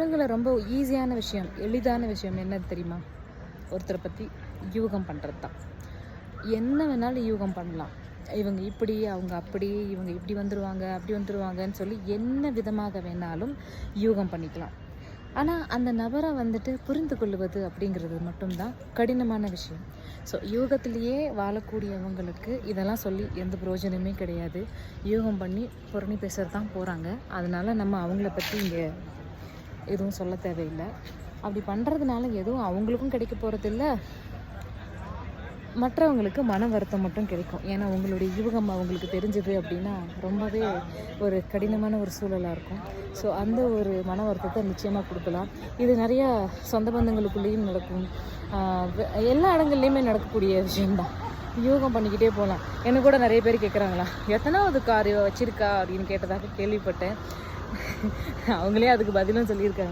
குழந்தைங்களை ரொம்ப ஈஸியான விஷயம் எளிதான விஷயம் என்ன தெரியுமா? ஒருத்தரை பற்றி யூகம் பண்ணுறது தான். என்ன வேணாலும் யூகம் பண்ணலாம். இவங்க இப்படி அவங்க அப்படி இவங்க இப்படி வந்துடுவாங்க அப்படி வந்துடுவாங்கன்னு சொல்லி என்ன விதமாக வேணாலும் யூகம் பண்ணிக்கலாம். ஆனால் அந்த நபரை வந்துட்டு புரிந்து கொள்வது அப்படிங்கிறது மட்டும்தான் கடினமான விஷயம். ஸோ யூகத்திலேயே வாழக்கூடியவங்களுக்கு இதெல்லாம் சொல்லி எந்த பிரயோஜனமே கிடையாது. யூகம் பண்ணி புரணி பேசுகிறது தான் போகிறாங்க அதனால் நம்ம அவங்கள பற்றி இங்கே எதுவும் சொல்ல தேவையில்லை. அப்படி பண்ணுறதுனால எதுவும் அவங்களுக்கும் கிடைக்க போகிறதில்ல மற்றவங்களுக்கு மன வருத்தம் மட்டும் கிடைக்கும். ஏன்னா உங்களுடைய யூகம் அவங்களுக்கு தெரிஞ்சது அப்படின்னா ரொம்பவே ஒரு கடினமான ஒரு சூழலாக இருக்கும். ஸோ அந்த ஒரு மன வருத்தத்தை நிச்சயமாக கொடுக்கலாம். இது நிறையா சொந்த பந்தங்களுக்குள்ளேயும் நடக்கும். எல்லா இடங்கள்லையுமே நடக்கக்கூடிய விஷயம்தான். யோகம் பண்ணிக்கிட்டே போகலாம். எனக்கு கூட நிறைய பேர் கேட்குறாங்களா எத்தனாவது கார் வச்சிருக்கா? அப்படின்னு கேட்டதாக கேள்விப்பட்டேன். அவங்களே அதுக்கு பதிலும் சொல்லியிருக்காங்க.